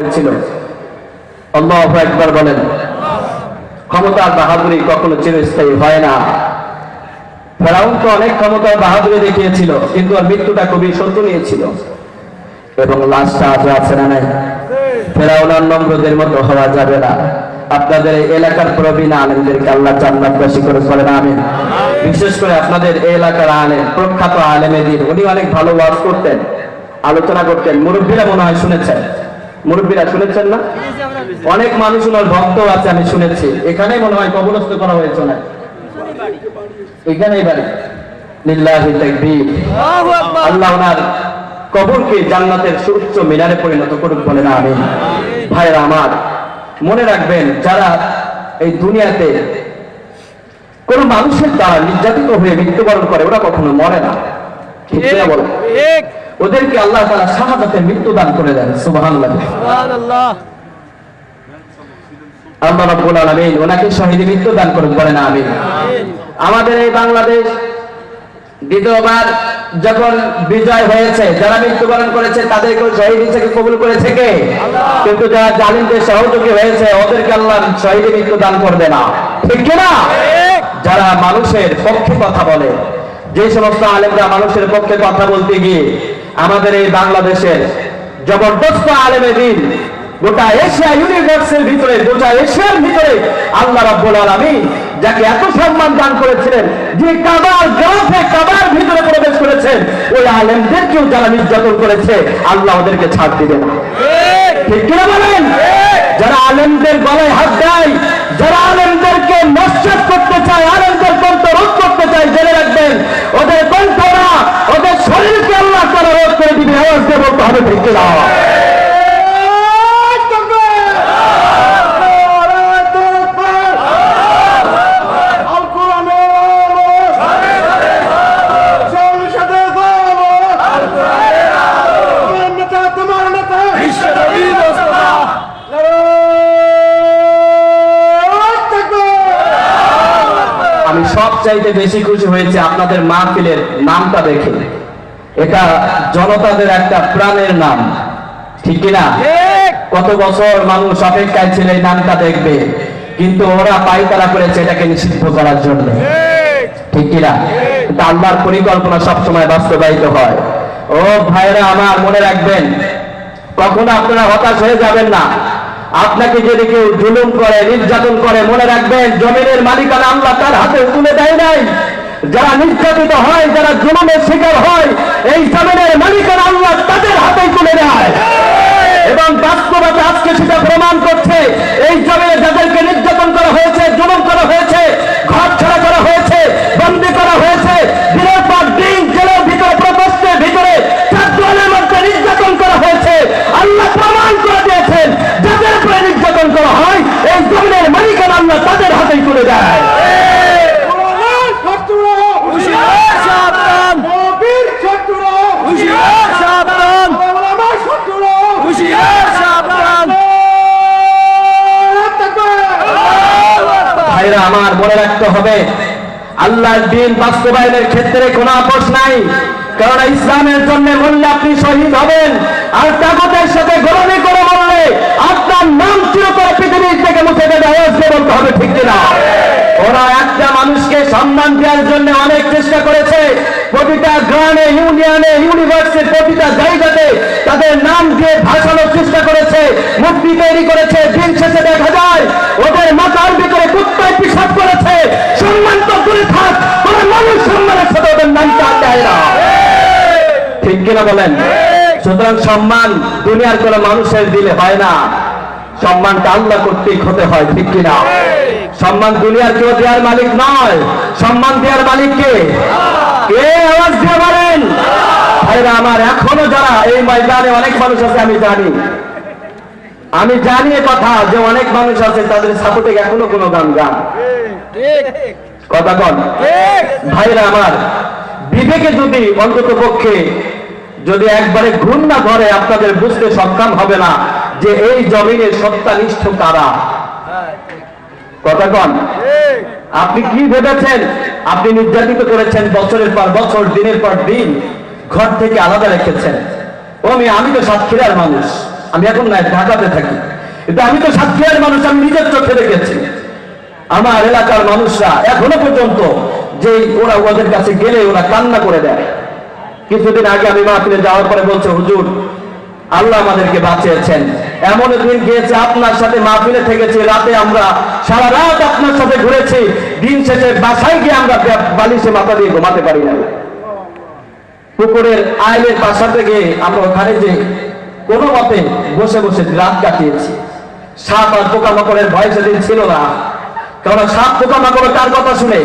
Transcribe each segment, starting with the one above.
ছিল একবার বলেন ক্ষমতার বাহাদুরি কখনো চিরস্থায়ী হয় না। ফেরাউন তো অনেক ক্ষমতার বাহাদুরি দেখিয়েছিল, কিন্তু মৃত্যুটা খুবই শোচনীয় ছিল এবং লাশটা আছে না নাই? ফেরাউন নম্রদের মতো হওয়া যাবে না। আপনাদের এলাকার প্রবীণ আলেমদেরকে আল্লাহ জান্নাতবাসী করে করেন আমিন। বিশেষ করে আপনাদের এলাকার আলেম, প্রখ্যাত আলেমেদিন উনি অনেক ভালো ওয়াজ করতেন, আলোচনা করতেন, মুরব্বীরা মনে হয় শুনেছেন। মুরব্বীরা শুনেছেন না? অনেক মানুষ ওনার ভক্ত আছে আমি শুনেছি। এখানেই মনে হয় কবরস্থ করা হয়েছে না এখানেই বাড়ি। লিল্লাহি তাকবীর। আল্লাহ ওনার কবরকে জান্নাতের সুউচ্চ মিনারে পরিণত করুক বলেন আমি ভাইরা আমার মনে রাখবেন যারা এই দুনিয়াতে কোন মানুষের দ্বারা নির্যাতিত হয়ে মৃত্যুবরণ করে ওরা কখনো মরে না। ঠিক। ওদেরকে আল্লাহ তারা শাহাদাতের মৃত্যু দান করে দেন সুবহানাল্লাহ। আল্লাহ রাব্বুল আলামিন ওনাকে শহীদ মৃত্যু দান করুন বলেন আমিন। আমাদের এই বাংলাদেশ দ্বিতীয়বার যখন বিজয় হয়েছে যারা মৃত্যুবরণ করেছে তাদেরকেও শহীদ হিসেবে কবুল করেছে কে? কিন্তু যারা জালিমদের সহযোগী হয়েছে ওদেরকে আল্লাহ শহীদ মৃত্যু দান করবে না। ঠিক কিনা যারা মানুষের পক্ষে কথা বলে যে সমস্ত আলেমরা মানুষের পক্ষে কথা বলতে গিয়ে আমাদের এই বাংলাদেশের জবরদস্ত আলেমে দিন, গোটা এশিয়া ইউনিভার্সের ভিতরে, গোটা এশিয়ার ভিতরে আল্লাহ রাব্বুল আলামিন যাকে এত সম্মান দান করেছিলেন, যে কাবার গ্রন্থে কাবার ভিতরে প্রবেশ করেছেন, ওই আলেমদেরকেও যারা নির্যাতন করেছে, আল্লাহ ওদেরকে ছাড় দিবে না। ঠিক কিনা বলেন? যারা আলেমদের গলায় হাত দেয়, যারা আলেমদেরকে নস্বাত করতে চায়, আলেমদের কণ্ঠ রোধ করতে চায়, জেনে রাখবেন, ওদের কণ্ঠ না, ওদের শরীরকে আওয়াজ দিয়ে বলতে হবে ঠিক বেশি খুশি হয়েছে আপনাদের মাহফিলের নামটা দেখে। এটা জনতাদের একটা প্রাণের নাম। ঠিক কিনা? কত বছর মানুষ অপেক্ষায় ছিল এই নামটা দেখবে। কিন্তু ওরা পাইতারা করেছে এটাকে নিষিদ্ধ করার জন্য। ঠিক। কিনা? আল্লাহর পরিকল্পনা সবসময় বাস্তবায়িত হয়। ও ভাইরা আমার মনে রাখবেন কখনো আপনারা হতাশ হয়ে যাবেন না। আপনাকে যদি কেউ জুলুম করে নির্যাতন করে মনে রাখবেন জমিনের মালিকানা আল্লাহ তার হাতে তুলে দেয় নাই। যারা নির্যাতিত হয়, যারা জুলুমের শিকার হয়, এই জমিনের মালিকানা আল্লাহ তাদের হাতে তুলে দেয়। এবং বাস্তবতা আজকে সেটা প্রমাণ করছে। এই জমিনে যাদেরকে নির্যাতন করা হয়েছে, জুলুম করা হয়েছে, ঘর ছাড়া করা হয়েছে, বন্দি করা হয়েছে ভিতরে নির্যাতন করা হয়েছে। করে হয়, এই জমিনের আল্লাহ তাদের হাতেই তুলে দেয়। আমার মনে রাখতে হবে। আল্লাহর দিন বাস্তবায়নের ক্ষেত্রে কোনো আপোষ নাই। কারণ ইসলামের জন্য মরলে আপনি শহীদ হবেন। আর তাগতের সাথে গোলামি করে মরলে আপনার নাম চিরতর পৃথিবীর থেকে মুছে দেবে বলতে হবে, ঠিক কিনা? ওরা একটা মানুষকে সম্মান দেওয়ার জন্য অনেক চেষ্টা করেছে। প্রতিটা গ্রামে, ইউনিয়নে ইউনিভার্সিটির প্রতিটা জায়গাতে তাদের নাম দিয়ে ভাসানোর চেষ্টা করেছে। মূর্তি তৈরি করেছে। দিন শেষে দেখা কিনা বলেন? সুতরাং সম্মান দুনিয়ার কোন মানুষের দিলে হয় না। সম্মানটা আল্লাহ কর্তৃক হতে হয় ঠিক কিনা? সম্মান দুনিয়ার কেউ দেওয়ার মালিক নয়। সম্মান দেওয়ার মালিক কে? কে আওয়াজ দিয়ে বলেন? ভাইরা আমার এখনও যারা এই ময়দানে অনেক মানুষ আছে আমি জানি। আমি জানি কথা যে অনেক মানুষ আছে তাদের সাপোর্টে এখনও কোনো গান গান। কথা কন। ভাইরা আমার বিবেকে যদি অন্তত পক্ষে যদি একবারে ঘুম না ধরে, আপনাদের বুঝতে সক্ষম হবে না যে এই জমিনের সত্যানিষ্ঠ কারা। কথা আপনি কি ভেবেছেন? আপনি নির্যাতিত করেছেন বছরের পর বছর, দিনের পর দিন, ঘর থেকে আলাদা রেখেছেন। ও আমি আমি তো সাতক্ষীরার মানুষ, আমি এখন নাই ঢাকাতে থাকি। কিন্তু আমি তো সাতক্ষীরার মানুষ, আমি নিজের চোখে দেখেছি। আমার এলাকার মানুষরা এখনও পর্যন্ত যে ওরা ওদের কাছে গেলে ওরা কান্না করে দেয়। কিছুদিন আগে আমি মাহফিলে যাওয়ার পরে বলছে হুজুর আল্লাহ আমাদেরকে বাঁচিয়েছেন। এমন দিন গিয়েছে আপনার সাথে মাহফিলে থেকেছি রাতে আমরা সারা রাত আপনার সাথে ঘুরেছি। দিন শেষে বাসায় গিয়ে আমরা বালিশে মাথা দিয়ে ঘুমাতে পারি না পুকুরের আইলের বাসা থেকে আমরা ওখানে যে কোনো মতে বসে বসে রাত কাটিয়েছি। সাপ আর পোকামাকড়ের ভয় সেদিন ছিল না। কারণ সাপ পোকামাকড় কার কথা শুনে?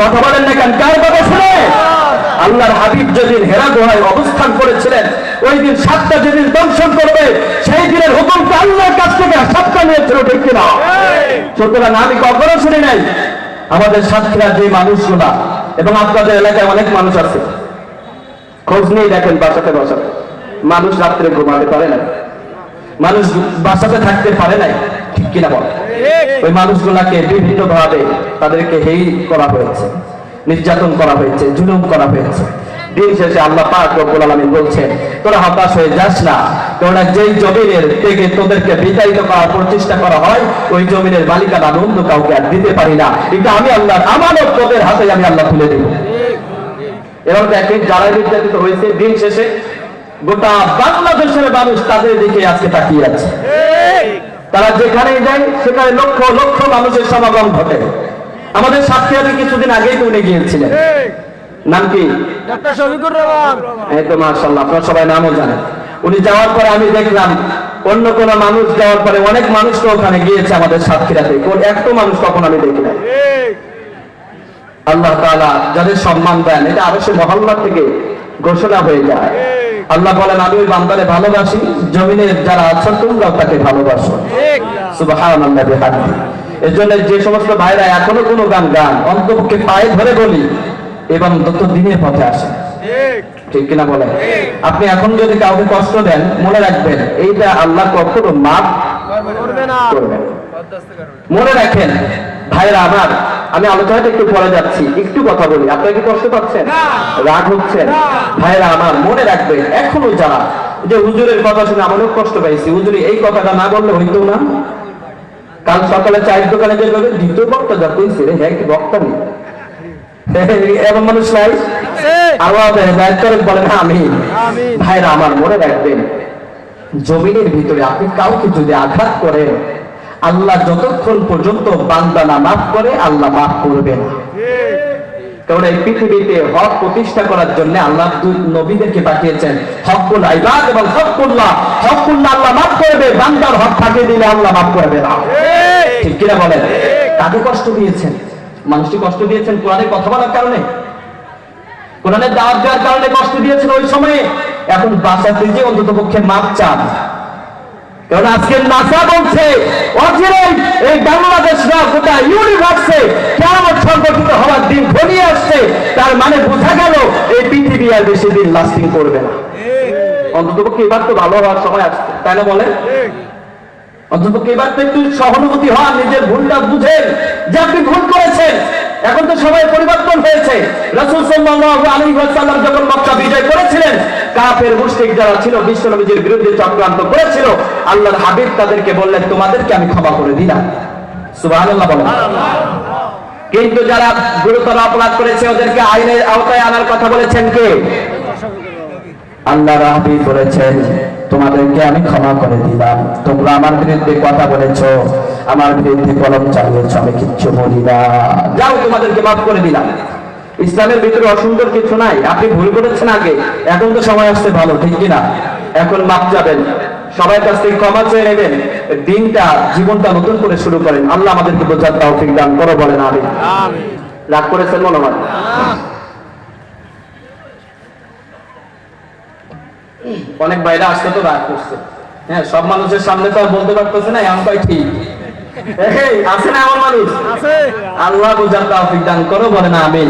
কথা বলেন না কেন? কার কথা শুনে? আল্লাহর হাবিব যেদিন হেরা গুহায় অবস্থান করেছিলেন, ওই দিন সাতটা যেদিন দর্শন করবে, সেই দিনের হুকুমটা আল্লাহর কাছ থেকে সাতটা নিয়েছিল, ঠিক কিনা? সুতরাং আমি কখনো শুনি নাই, আমাদের সাতক্ষীরার যে মানুষগুলা, এবং আপনাদের এলাকায় অনেক মানুষ আছে। খোঁজ নিয়ে দেখেন বাসাতে বাসাতে। মানুষ রাত্রে ঘুমাতে পারে না মানুষ বাসাতে থাকতে পারে নাই, ঠিক কিনা বল? ওই মানুষগুলাকে বিভিন্ন ভাবে তাদেরকে হেই করা হয়েছে। নির্যাতন করা হয়েছে, জুলুম করা হয়েছে। দিন শেষে আল্লাহ পাক রব্বুল বলছেন, তোরা হতাশ হয়ে যাস না। কেননা যেই জমিনের থেকে তোদেরকে বিতাড়িত করার প্রচেষ্টা করা হয়, ওই জমিনের মালিকানা আনন্দ কাউকে আর দিতে পারি না। এটা আমি আল্লাহর আমানত তোদের হাতে আমি আল্লাহ তুলে দেব। এবার দেখেন যারা নির্যাতিত হয়েছে, দিন শেষে গোটা বাংলাদেশের মানুষ তাদের দিকে আজকে তাকিয়ে আছে। তারা যেখানেই যায়, সেখানে লক্ষ লক্ষ মানুষের সমাগম ঘটে। আমাদের সাতক্ষীরাতে কিছুদিন আগেই তো উনি গিয়েছিলেন নাম কি? ডাক্তার শফিকুর রহমান। এই তো মার্শাল্লাহ আপনার সবাই নামও জানেন। উনি যাওয়ার পরে আমি দেখলাম অন্য কোন মানুষ যাওয়ার পরে অনেক মানুষ তো ওখানে গিয়েছে আমাদের সাতক্ষীরাতে। কোন একটা মানুষ কখন আমি দেখি নাই। আল্লাহ তাআলা যাদের সম্মান দেন এটা আরও সে মহল্লা থেকে ঘোষণা হয়ে যায়। আল্লাহ বলেন আমি ওই বান্দারে ভালোবাসি জমিনের যারা আছেন তোমরাও তাকে ভালোবাসো। সুবহানাল্লাহ বিহামদি। এর জন্য যে সমস্ত ভাইরা এখনও কোনো গান গান অন্তপক্ষে পায়ে ধরে বলি এবং তত দিনের পথে আসে। ঠিক। কিনা বলে? আপনি এখন যদি কাউকে কষ্ট দেন মনে রাখবেন এইটা আল্লাহ কখনো করবে না। মনে রাখেন ভাইরা আমার আমি আলোচনাটা একটু পরে যাচ্ছি একটু কথা বলি। আপনারা কি কষ্ট পাচ্ছেন? রাগ হচ্ছেন? ভাইরা আমার মনে রাখবেন এখনও যারা যে হুজুরের কথা শুনে আমারও কষ্ট পাইছি। হুজুরি এই কথাটা না বললে হইতো না। কাল সকালে চায়ের দোকানে যে যাবে দ্বিতীয় বক্তা যা কইছে রে হ্যাঁ কি বক্তা নেই। এমন মানুষ নাই আল্লাহ হেদায়ত করেন বলেন আমি ভাইরা আমার মনে রাখবেন জমিনের ভিতরে আপনি কাউকে যদি আঘাত করেন আল্লাহ যতক্ষণ পর্যন্ত বান্দা না মাফ করে আল্লাহ মাফ করবেন কারণ এই পৃথিবীতে হক প্রতিষ্ঠা করার জন্য আল্লাহ দুই নবীদেরকে পাঠিয়েছেন। হকুল আইবাদ এবং হকুল্লাহ হকুল্লাহ আল্লাহ মাফ করবে বান্দার হক দিলে আল্লাহ মাফ করবে না ঠিক কিনা বলেন? কষ্ট দিয়েছেন? মানুষটি কষ্ট দিয়েছেন কোরআনের কথা বলার কারণে? কোরআনের দাওয়াত দেওয়ার কারণে কষ্ট দিয়েছেন ওই সময়ে? এখন বাঁচাতে যে অন্তত পক্ষে মাপ চান। কারণ আজকে নাসা বলছে, অচিরেই এই গোটা ইউনিভার্সে কেমন সংগঠিত হওয়ার দিন ঘনিয়ে আসছে তার মানে বোঝা গেল এই পৃথিবী আর বেশি দিন লাস্টিং করবে না। অন্তত পক্ষে এবার তো ভালো হওয়ার সময় আসছে তাই না বলে অন্তত এবার তো একটু সহানুভূতি হন নিজের ভুলটা বুঝেন যে আপনি ভুল করেছেন এখন তো সবাই পরিবর্তন হয়েছে। রাসূল সাল্লাল্লাহু আলাইহি ওয়াসাল্লাম যখন মক্কা বিজয় করেছিলেন কাফের মুশরিক যারা ছিল বিশ্ব নবীজির বিরুদ্ধে চক্রান্ত করেছিল আল্লাহর হাবিব তাদেরকে বললেন তোমাদেরকে আমি ক্ষমা করে দিলাম। সুবহানাল্লাহ বলেন। কিন্তু যারা গুরুতর অপরাধ করেছে ওদেরকে আইনের আওতায় আনার কথা বলেছেন কে? আল্লাহ রাহাবি বলেছেন তোমাদেরকে আমি ক্ষমা করে দিলাম। তোমরা আমার বিরুদ্ধে কথা বলেছ আমার বিরুদ্ধে কলম চালিয়েছো আমি কিচ্ছু বলি না। যাও তোমাদেরকে মাফ করে দিলাম। ইসলামের ভিতরে অসুন্দর কিছু নাই। আপনি ভুল করেছেন আগে। এখন তো সময় আসছে ভালো ঠিক কিনা? এখন মাপ যাবেন সবার কাছ থেকে ক্ষমা চেয়ে নেবেন। দিনটা জীবনটা নতুন করে শুরু করেন। আল্লাহ আমাদেরকে বোঝার তৌফিক দান করো বলেন আমি রাগ করেছেন মনে হয়? অনেক বাইরে আসতে তো রাগ করছে। হ্যাঁ সব মানুষের সামনে তো আর বলতে পারতেছে না এমন ঠিক আছে না এমন মানুষ? আছে। আল্লাহ বুঝার তৌফিক দান করো বলে না আমি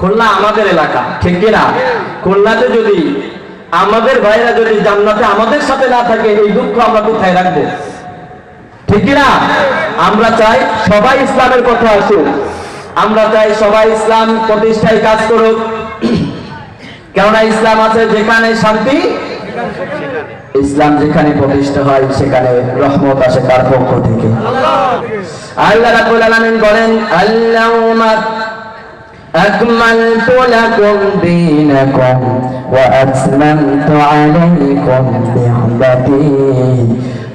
খুলনা আমাদের এলাকা ঠিক কিনা? খুলনাতে যদি আমাদের ভাইরা যদি জান্নাতে আমাদের সাথে না থাকে, এই দুঃখ আমরা কোথায় রাখব? ঠিক না আমরা চাই সবাই ইসলামের কথা আসুক। আমরা চাই সবাই ইসলাম প্রতিষ্ঠায় কাজ করুক। কেননা ইসলাম আছে যেখানে শান্তি, ইসলাম যেখানে প্রতিষ্ঠা হয় সেখানে রহমত আসে তার পক্ষ থেকে। আল্লাহ রাব্বুল আলামিন বলেন আল্লাহুম্মা আকমালতু লাকুম দীনাকুম। وأتممت عليكم نعمتي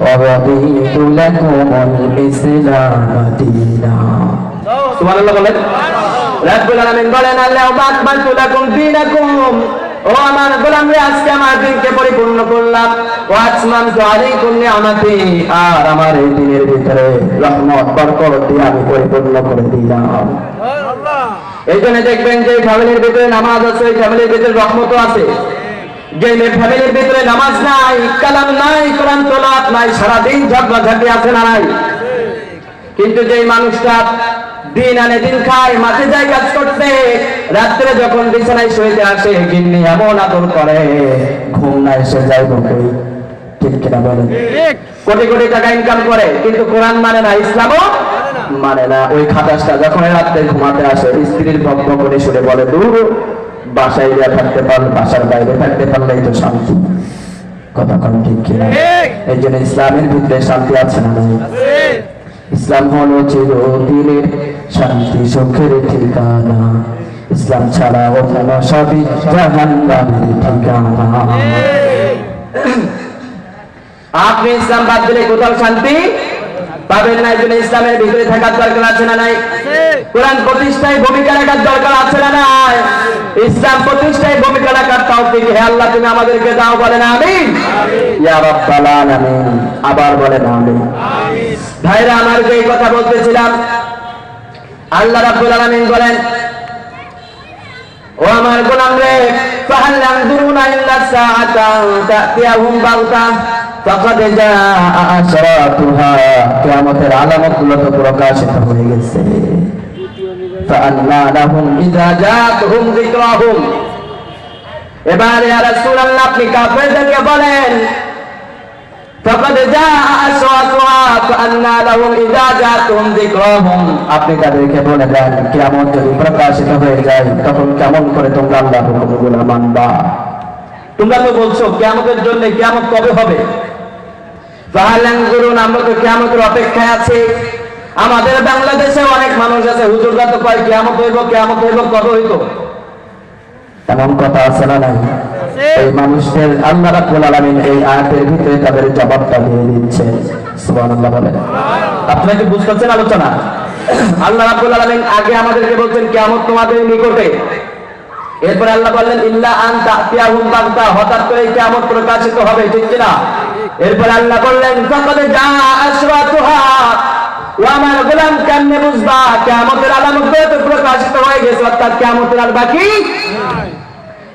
ورضيت لكم الإسلام دينا সুবহানাল্লাহ বলেন রাব্বুল আলামিন বলেন আল্লাহুম্মা আকমালতু লাকুম দীনাকুম ও আমার গোলামরা আজকে আমার দিনকে পরিপূর্ণ করলাম ও আতমামতু আলাইকুম নিআমাতি আর আমার এই দিনের ভিতরে রহমত বরকত দিয়ে আমি পরিপূর্ণ করে দিলাম এই জন্য দেখবেন যে ফ্যামিলির ভিতরে নামাজ আছে ওই ফ্যামিলির ভিতরে রহমতও আছে। যে ফ্যামিলির ভিতরে নামাজ নাই কালাম নাই কোরআন তোলাত নাই সারাদিন ঝগড়া ঝাঁটি আছে না নাই? কিন্তু যে মানুষটা দিন আনে দিন খায় মাঠে যায় কাজ করতে রাত্রে যখন বিছানায় শুইতে আসে গিন্নি এমন আদর করে ঘুম না এসে যায় ঠিক কিনা বলেন? কোটি কোটি টাকা ইনকাম করে কিন্তু কোরআন মানে না ইসলামও মানে না ওই খাটাসটা যখন রাত্রে ঘুমাতে আসে স্ত্রীর বক্ত করে শুনে বলে দূর বাসায় গিয়ে থাকতে পারলে বাসার বাইরে থাকতে পারলেই তো শান্তি। কথা কোন ঠিক কিনা? এই জন্য ইসলামের ভিতরে শান্তি আছে না ইসলাম হলো চিরদিনের শান্তি সুখের ঠিকানা। ইসলাম ছাড়া অন্য সবই জাহান্নামের ঠিকানা। আপনি ইসলাম বাদ দিলে কোথাও শান্তি? পাবেন না এই জন্য ইসলামের ভিতরে থাকার দরকার আছে না নাই? কোরআন প্রতিষ্ঠায় ভূমিকা রাখার দরকার আছে না নাই? ইসলাম প্রতিষ্ঠায় ভূমিকা রাখার তৌফিক হে আল্লাহ তুমি আমাদেরকে দাও বলেন আমিন। ইয়া রাব্বাল আলামিন আবার বলেন আমিন। ভাইরা আমার যে এই কথা বলতেছিলাম আল্লাহ রাব্বুল আলামিন বলেন ও আমার গোলাম রে ফাহাল ইয়ানজুরুনা ইল্লা সাআতা তাতিয়াহুম বাগতা ফাকাদ জাআ আশরাতুহা কিয়ামতের আলামতগুলো তো প্রকাশিত হয়ে গেছে। ফাআন্না লাহুম ইযা জাআতুহুম যিকরাহুম এবারে রাসূলুল্লাহ, আপনি কাফেরদেরকে বলেন আপনি তাদেরকে বলে দেন কিয়ামত যদি প্রকাশিত হয়ে যায় তখন কেমন করে তোমরা হুকুমগুলো মানবা? তোমরা তো বলছো কিয়ামতের জন্য কেমন কবে হবে? আমরা তো কিয়ামতের অপেক্ষায় আছি। আমাদের বাংলাদেশে অনেক মানুষ আছে হুজুররা তো কয় কেমন হইব কেমন হইব কবে হইব? এমন কথা আছে না নাই? এই মানুষদের আল্লাহ রাব্বুল আলামিন এই আয়াতের ভিতরে তাদের জবাবটা দিয়ে দিচ্ছে। সুবহানাল্লাহ বলেন। আপনারা কি বুঝতে পারছেন আলোচনা? আল্লাহ রাব্বুল আলামিন আগে আমাদেরকে বলছেন কিয়ামত তোমাদের নিকটে এরপর আল্লাহ বললেন ইল্লা আন তাতিয়াহুম বাগতা হঠাৎ করে কিয়ামত প্রকাশিত হবে ঠিক কি না এরপর আল্লাহ বললেন ফাকাদ জা আশরাতুহা ও আমার গোলাম কেমনে বুঝবা? কিয়ামতের আলামত প্রকাশিত হয়ে গেছে অর্থাৎ কিয়ামতের আর বাকি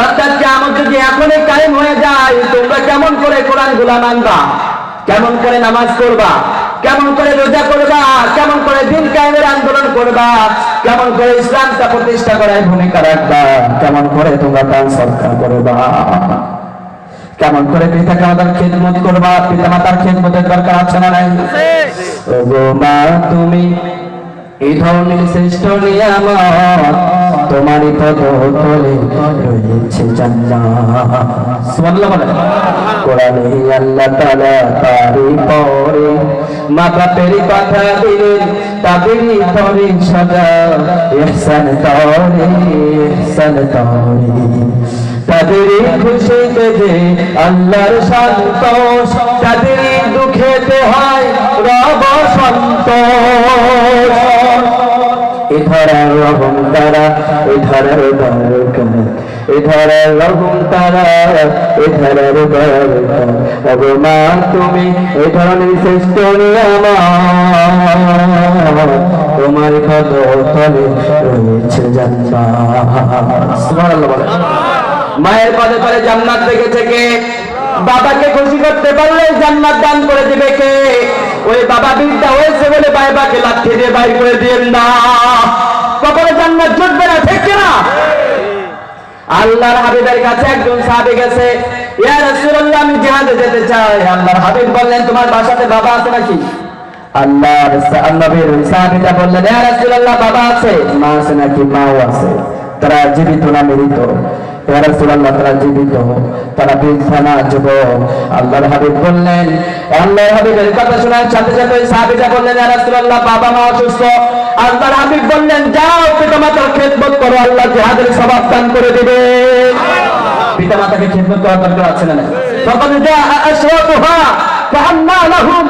অর্থাৎ কেমন যদি এখনই কায়েম হয়ে যায় তোমরা কেমন করে কোরআনগুলা মানবা? কেমন করে নামাজ করবা কেমন করে রোজা করবা? কেমন করে দিন কায়েমের আন্দোলন করবা? কেমন করে ইসলামটা প্রতিষ্ঠা করার ভূমিকা রাখবা? কেমন করে তোমরা সরকার করবা? কেমন করে পিতা মাতার খেদমত করবা? পিতা মাতার খেদমতের দরকার আছে না নাই? মা তুমি এই ধরনের শ্রেষ্ঠ নিয়ামত। তোমারই পদ রয়েছে কোরআনে আল্লাহ তারি পরে মা বাপের কথা দিলেন তাদেরই তরে সাজা। ইহসান তরে ইহসান তরে। আল্লাহর সন্তোষ হয় রব রহম তারা রহম তারা তুমি শ্রেষ্ঠ তোমার কত তলে রয়েছে মায়ের পদে পদে জান্নাত দেখেছে কে? বাবাকে খুশি করতে পারলে জান্নাত দান করে দিবে কে? ওই বাবা বিদ্যা হয়েছে বলে বাবাকে লাঠি দিয়ে বাইর করে দিয়েন না। কপালে জান্নাত জুটবে না, ঠিক না আল্লাহর হাবিবের কাছে একজন সাহাবী গেছে, ইয়া রাসূলুল্লাহ, আমি জিহাদে যেতে চাই। আল্লাহর হাবিব বললেন, তোমার বাসাতে বাবা আছে নাকি? আল্লাহর নবীর সাহাবীটা বললেন, ইয়া রাসূলুল্লাহ, বাবা আছে। মা আছে নাকি? মাও আছে। তারা জীবিত না মৃত? রাসূলুল্লাহ তারা জীবিত। তারা বৃদ্ধা না যুবক। আল্লাহর হাবিব বললেন আল্লাহর হাবিবের কথা শোনার সাথে সাথে ওই বললেন ইয়া রাসূলুল্লাহ বাবা মা অসুস্থ। আল্লাহর হাবিব বললেন যাও পিতামাতার খেদমত করো আল্লাহ জিহাদের সবাব দান করে দিবে। পিতামাতাকে খেদমত করার দরকার আছে না তখন যা আশরাতুহা কান্না লাহুম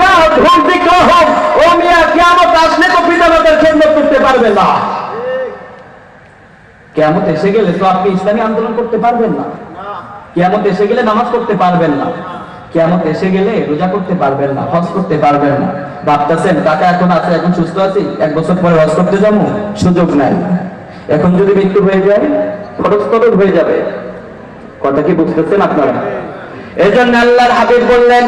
জাআতহুম যিকরুহুম। ও মিয়া কিয়ামত আসলে তো পিতামাতার খেদমত করতে পারবে না। কিয়ামত এসে গেলে তো আপনি ইসলামী আন্দোলন করতে পারবেন না। কেমন এসে গেলে নামাজ পড়তে পারবেন না। কেমন এসে গেলে রোজা করতে পারবেন না, হজ করতে পারবেন না। ভাবতেছেন, টাকা এখন আছে, এখন সুস্থ আছি, এক বছর পরে হজ করতে যাব? সুযোগ নাই। এখন যদি মৃত্যু হয়ে যায়, খরচ খরচ হয়ে যাবে। কথা কি বুঝতেছেন আপনারা? এই জন্য আল্লাহর হাবিব বললেন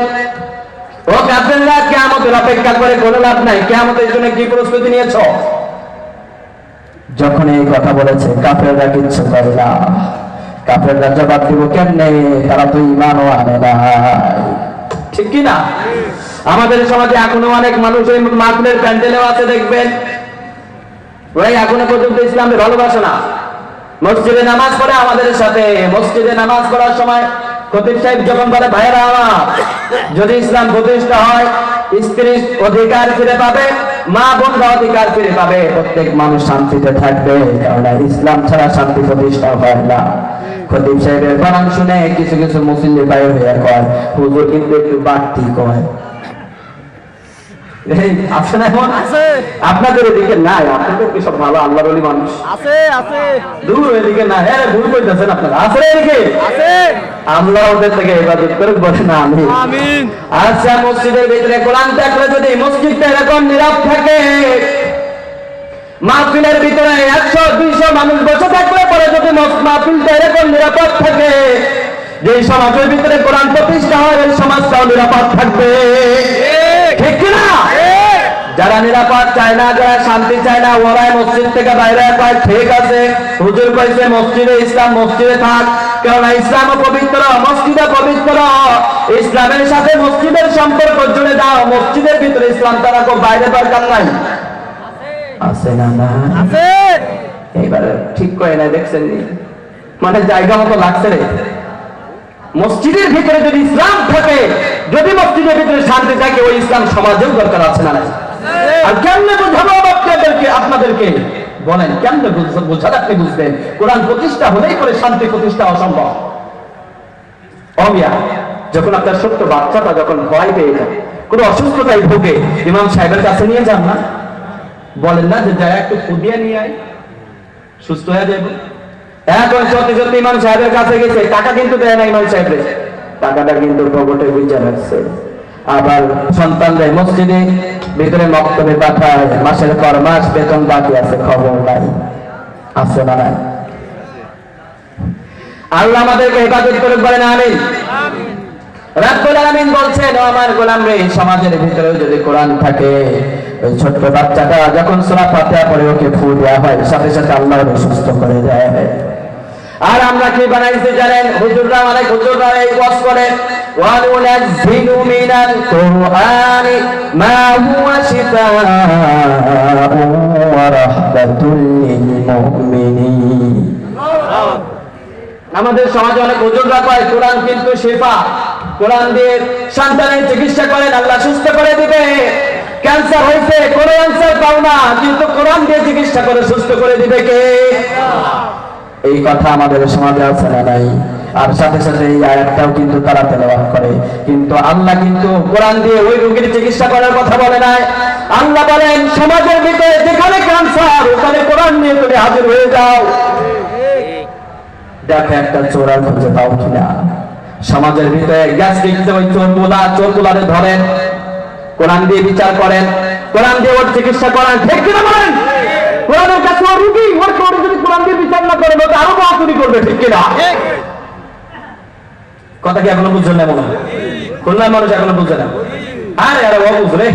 ও কাফেররা কিয়ামতের অপেক্ষা করে কোনো লাভ নাই। কিয়ামতের জন্য কি প্রস্তুতি নিয়েছো? যখন এই কথা বলেছে, কাফেররা কিচ্ছু করে না। কাফেররা জবাব দিব, কেমনে? তারা তো ইমানও আনে না। ঠিক কি না? আমাদের সমাজে এখনও অনেক মানুষ ওই মাহফিলের প্যান্ডেলেও আছে, দেখবেন। ওই এখনও পর্যন্ত ইসলামে ভালোবাসে না। মসজিদে নামাজ পড়ে আমাদের সাথে। মসজিদে নামাজ পড়ার সময় খতিব সাহেব যখন বলে, ভাইয়েরা আমার, যদি ইসলাম প্রতিষ্ঠা হয়, স্ত্রীর অধিকার ফিরে পাবে, মা বোনরা অধিকার ফিরে পাবে, প্রত্যেক মানুষ শান্তিতে থাকবে ইসলাম ছাড়া শান্তি প্রতিষ্ঠা হয় না। খতিব সাহেবের বয়ান শুনে কিছু কিছু মুসলিম বাইরে হয়ে কয়, হুজুর কিন্তু একটু বাড়তি কয়। আছে না এমন? আছে। আপনাদের এদিকে নাই আপনাদের কি সব ভালো আল্লাহর ওলি মানুষ? আছে আছে। দূর এদিকে না হ্যাঁ ভুল করতেছেন আপনারা। আছে এদিকে? আছে। আমরা ওদের থেকে ইবাদত করে বসে না আমি আমিন। আচ্ছা মসজিদের ভিতরে কোরআন থাকলে যদি মসজিদটা এরকম নীরব থাকে মাহফিলের ভিতরে একশো দুইশো মানুষ বসে থাকলে পরে যদি মাহফিলটা এরকম নিরাপদ থাকে যে সমাজের ভিতরে কোরআন প্রতিষ্ঠা হয় ওই সমাজটাও নিরাপদ থাকবে। ঠিক কিনা? যারা নিরাপদ চায় না যারা শান্তি চায় না ওরাই মসজিদ থেকে বাইরে পায়। ঠিক আছে হুজুর কইছে মসজিদে ইসলাম মসজিদে থাক। কেননা ইসলাম পবিত্র মসজিদে পবিত্র। ইসলামের সাথে মসজিদের সম্পর্ক জুড়ে দাও। মসজিদের ভিতরে ইসলাম তারা খুব বাইরে দরকার নাই। আছে না না? আছে। এইবার ঠিক করে না দেখছেন নি? মানে জায়গা মতো লাগছে রে। মসজিদের ভিতরে যদি ইসলাম থাকে, যদি মসজিদের ভিতরে শান্তি থাকে, ওই ইসলাম সমাজেও দরকার আছে না আর কেমনে বোঝাবো আপনাদেরকে? আপনাদেরকে বলেন, কেমনে বুঝ- বোঝালে আপনি বুঝবেন? কোরআন প্রতিষ্ঠা হলেই করে শান্তি প্রতিষ্ঠা অসম্ভব। অমিয়া, যখন আপনার ছোট্ট বাচ্চাটা যখন ভয় পেয়ে যায়, কোনো অসুস্থতায় ভোগে, ইমাম সাহেবের কাছে নিয়ে যান না? বলেন না যে, যায় একটু ফুদিয়ে নিয়ে আয়, সুস্থ হয়ে যাবে। এখন সত্যি সত্যি ইমাম সাহেবের কাছে গেছে, টাকা কিন্তু দেয় না ইমাম সাহেবের। টাকাটা কিন্তু পকেটে বুঝে রাখছে আবার সন্তান দেয় মসজিদে, ভিতরে মক্তবে পাঠায়, মাসের পর মাস বেতন বাকি আছে, খবর নাই। আছে না নাই? আল্লাহ আমাদেরকে হেফাজত করে বলেন আমিন। রাব্বুল আলামিন বলছেন, ও আমার গোলাম রে, সমাজের ভিতরে যদি কোরআন থাকে, ওই ছোট্ট বাচ্চাটা যখন সূরা ফাতিহা পড়ে, ওকে ফু দেওয়া হয়, সাথে সাথে আল্লাহ সুস্থ করে দেয় আর আমরা কি বানাইছি জানেন? হুজুররা মানে হুজুররা এই ওয়াজ করে وَنُنَزِّلُ مِنَ الْقُرْآنِ مَا هُوَ شِفَاءٌ وَرَحْمَةٌ لِلْمُؤْمِنِينَ আমাদের সমাজে অনেক হুজুররা কয়, কোরআন কিন্তু শিফা। কোরআন দিয়ে সন্তানের চিকিৎসা করেন, আল্লাহ সুস্থ করে দিবে। ক্যান্সার হয়েছে, কোনো অ্যান্সার পাও না, কিন্তু কোরআন দিয়ে চিকিৎসা করে সুস্থ করে দিবে কে? এই কথা আমাদের সমাজে আছে না নাই। আর সাথে সাথে এই আয়াতটাও কিন্তু তারা তেলাওয়াত করে। কিন্তু আল্লাহ কিন্তু কোরআন দিয়ে ওই রোগীর চিকিৎসা করার কথা বলে নাই। আল্লাহ বলেন, সমাজের ভিতরে যেখানে ক্যান্সার ওখানে কোরআন নিয়ে তুমি হাজির হয়ে যাও। দেখো, একটা চোরার খুঁজে পাও কিনা? সমাজের ভিতরে গ্যাস দিচ্ছে ওই চোরগুলা চোরগুলারে ধরেন। কোরআন দিয়ে বিচার করেন। কোরআন দিয়ে ওর চিকিৎসা করেন। ঠিক কিনা বলেন? কোরআনের কাছে ও রুগী ওর ওর যদি কোরআন দিয়ে বিচার না করেন ওটা আরও বাহাতুরি করবে, ঠিক কিনা? কথা কি এখনও বুঝছেন না মনে হয়? খুলনার মানুষ এখনও বুঝছে না। আরে আরে, ও বুঝলে?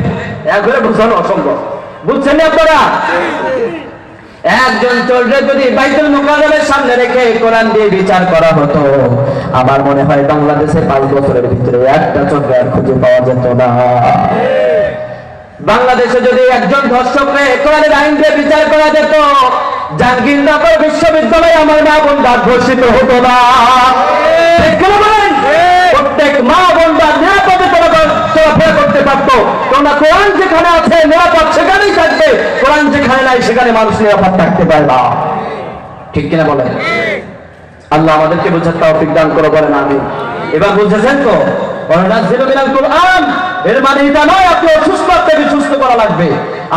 একবারে বুঝানো অসম্ভব। বুঝছেন না আপনারা? একজন চোররে যদি বাইতুল মুকাররমের সামনে রেখে কোরআন দিয়ে বিচার করা হতো, আমার মনে হয় বাংলাদেশে পাঁচ বছরের ভিতরে একটা আর খুঁজে পাওয়া যেত না। বাংলাদেশে যদি একজন ধর্ষকরে কোরআনের আইন দিয়ে বিচার করা যেত জাহাঙ্গীরনগর বিশ্ববিদ্যালয়ে আমার মা বোনরা ধর্ষিত হতো না। প্রত্যেক মা বোনরা নিরাপদে চলাফেরা করতে পারতো। তোমরা কোরআন যেখানে আছে নিরাপদ সেখানেই থাকবে। কোরআন যেখানে নাই সেখানে মানুষ নিরাপদ থাকতে পারে না। ঠিক কিনা বলেন? আল্লাহ আমাদেরকে বোঝার তৌফিক দান করে বলেন আমি এবার বুঝেছেন তো? এর মানে এটা নয় আপনি অসুস্থ আপনাকে সুস্থ করা লাগবে।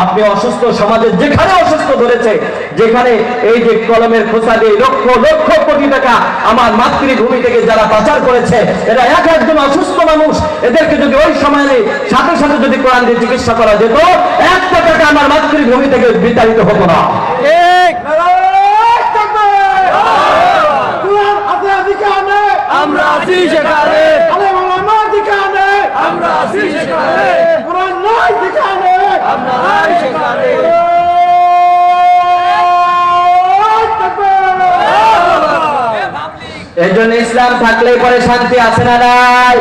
আপনি অসুস্থ সমাজের যেখানে অসুস্থ ধরেছে যেখানে এই যে কলমের খোসা দিয়ে লক্ষ লক্ষ কোটি টাকা আমার মাতৃভূমি থেকে যারা পাচার করেছে এরা এক একজন অসুস্থ মানুষ। এদেরকে যদি ওই সময়ে সাথে সাথে যদি কোরআন দিয়ে চিকিৎসা করা যেত একটা টাকা আমার মাতৃভূমি থেকে বিতাড়িত হতো না। আমরা আছি সেখানে। সেখানে। কোরআন যেখানে আমরা সেখানে। এই জন্য ইসলাম থাকলেই পরে শান্তি আছে না নাই?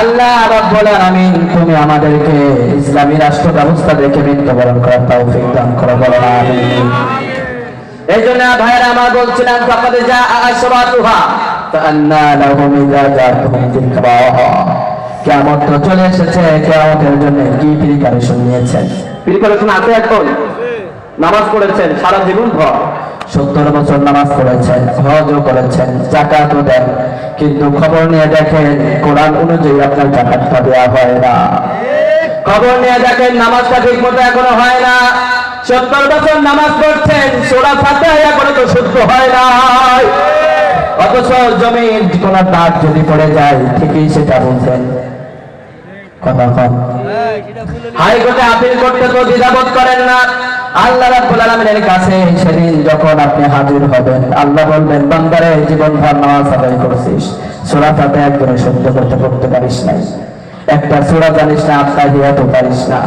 আল্লাহ রাব্বুল আলামিন তুমি আমাদেরকে ইসলামী রাষ্ট্র ব্যবস্থা দেখে মৃত্যুবরণ করার তৌফিক দান করো বলো আমিন। এই জন্য ভাইরা আমার বলছিলাম ফাকাদ যা ফান্না লাহুম ইযা কিয়ামত তো চলে এসেছে কিয়ামতের জন্য কি প্রিপারেশন নিয়েছেন? প্রিপারেশন আছে এখন। নামাজ পড়েছেন সারা জীবন ভর সত্তর বছর নামাজ পড়েছেন হজও করেছেন জাকাতও দেন। কিন্তু খবর নিয়ে দেখেন কোরআন অনুযায়ী আপনার জাকাতটা দেওয়া হয় না। খবর নিয়ে দেখেন নামাজটা ঠিক মতো এখনও হয় না। সত্তর বছর নামাজ পড়ছেন সোলা ফাতে এখনও তো শুদ্ধ হয় না। অথচ জমির কোন দাগ যদি পড়ে যায় ঠিকই সেটা বলছেন কথা কম হাইকোর্টে আপিল করতে তো দ্বিধাবোধ করেন না। আল্লাহ রাব্বুল আলামিনের কাছে সেদিন যখন আপনি হাজির হবেন, আল্লাহ বলবেন, বান্দারে জীবন ভর নামাজ আদায় করছিস। সূরা ফাতে একদমই সহ্য করতে পড়তে পারিস নাই। একটা সূরা জানিস না আত্মা হিয়াত পারিস না।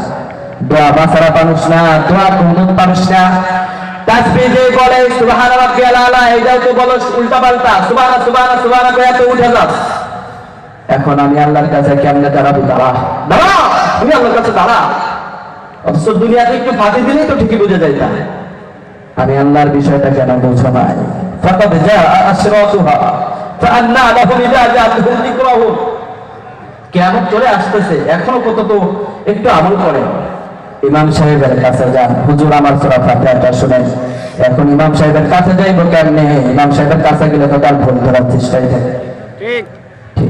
দোয়া বাসারা পারিস না, দোয়া কুনুত পারিস না। তাসবিহ যে বলে সুবহান রাব্বিয়াল আলা এটাও তো বলো উল্টা পাল্টা সুবহান সুবহান সুবহান করে উঠে যাস। এখন আমি আল্লাহর কাছে কেমনে দাঁড়াবো? দাঁড়া। দাঁড়া! তুমি আল্লাহর কাছে দাঁড়া। অথচ দুনিয়াতে একটু ফাঁকি দিলেই তো ঠিকই বুঝে যাইতা আমি আল্লাহর বিষয়টা কেন বুঝো নাই ফাকাদ জা আশরাতুহা, ফাআন্না লাহুম ইযা জাআতুহুম যিকরাহুম কিয়ামত চলে আসতেছে, এখনও কত তো একটু আমল করে। ইমাম সাহেবের কাছে যান। হুজুর আমার সূরা ফাতিহাটা শুনেন। এখন ইমাম সাহেবের কাছে যাইবো কেমনে? ইমাম সাহেবের কাছে গেলে তো তার ভুল ধরার চেষ্টাই থাকে। ঠিক।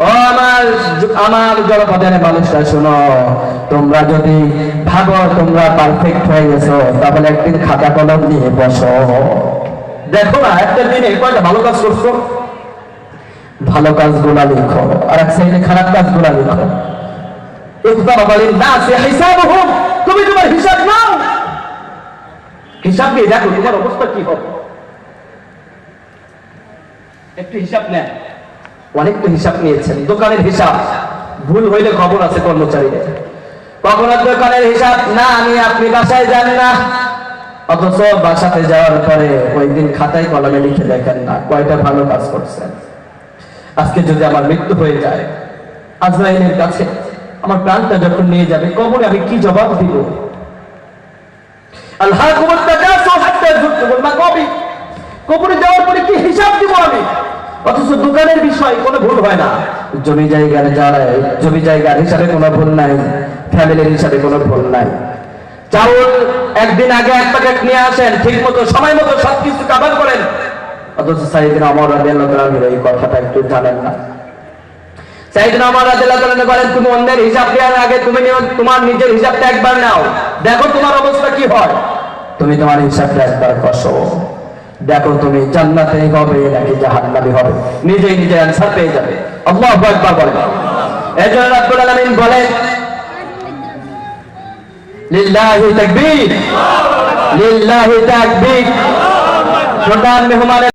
আমার আমার জনপদের মানুষরা শোনো, তোমরা যদি ভাবো তোমরা পারফেক্ট হয়ে গেছো, তাহলে একদিন খাতা কলম নিয়ে বসো। দেখো না, একটা দিনে কয়টা ভালো কাজ করছ? ভালো কাজগুলা লিখো, আর এক সাইডে খারাপ কাজগুলা লিখো। ইফতারা বলেন না, সে হিসাবহুম তুমি তোমার হিসাব নাও। হিসাব নিয়ে দেখো, তোমার অবস্থা কি হবে? একটু হিসাব নেন। অনেক তো হিসাব নিয়েছেন, দোকানের হিসাব। ভুল হইলে খবর আছে কর্মচারীদের। কখনো দোকানের হিসাব? না, আমি আপনি বাসায় যান না। অথচ বাসাতে যাওয়ার পরে ওই দিন খাতায় কলমে লিখে দেখেন না, কয়টা ভালো কাজ করছেন। আজকে যদি আমার মৃত্যু হয়ে যায়, আজরাইলের কাছে আমার প্রাণটা যখন নিয়ে যাবে, কবরে আমি কি জবাব দিব? আল্লাহ মাকাবির কবরে যাওয়ার পরে কি হিসাব দিব আমি? অথচ দোকানের বিষয় কোনো ভুল হয় না। জমি জায়গার যারা জমি জায়গার হিসাবে কোনো ভুল নাই, ফ্যামিলির হিসাবে কোনো ভুল নাই। চাউল একদিন আগে এক প্যাকেট নিয়ে আসেন ঠিক মতো সময় মতো সবকিছু কাভার করেন। অথচ সাইদিন আমার রাদিয়াল্লাহু এই কথাটা একটু জানেন না। সাইদিন আমার রাদিয়াল্লাহু বলেন, তুমি অন্যের হিসাব দেওয়ার আগে তুমি তোমার নিজের হিসাবটা একবার নাও। দেখো তোমার অবস্থা কি হয়। তুমি তোমার হিসাবটা একবার কষো। দেখো তুমি জান্নাতে হবে নাকি জাহান্নামে হবে? নিজেই নিজে অ্যান্সার পেয়ে যাবে। আল্লাহু আকবার বলেন এজন্য রাব্বুল আলামিন বলেন লিল্লাহি তাকবীর লিল্লাহি তাকবীর। প্রধান মেহমানের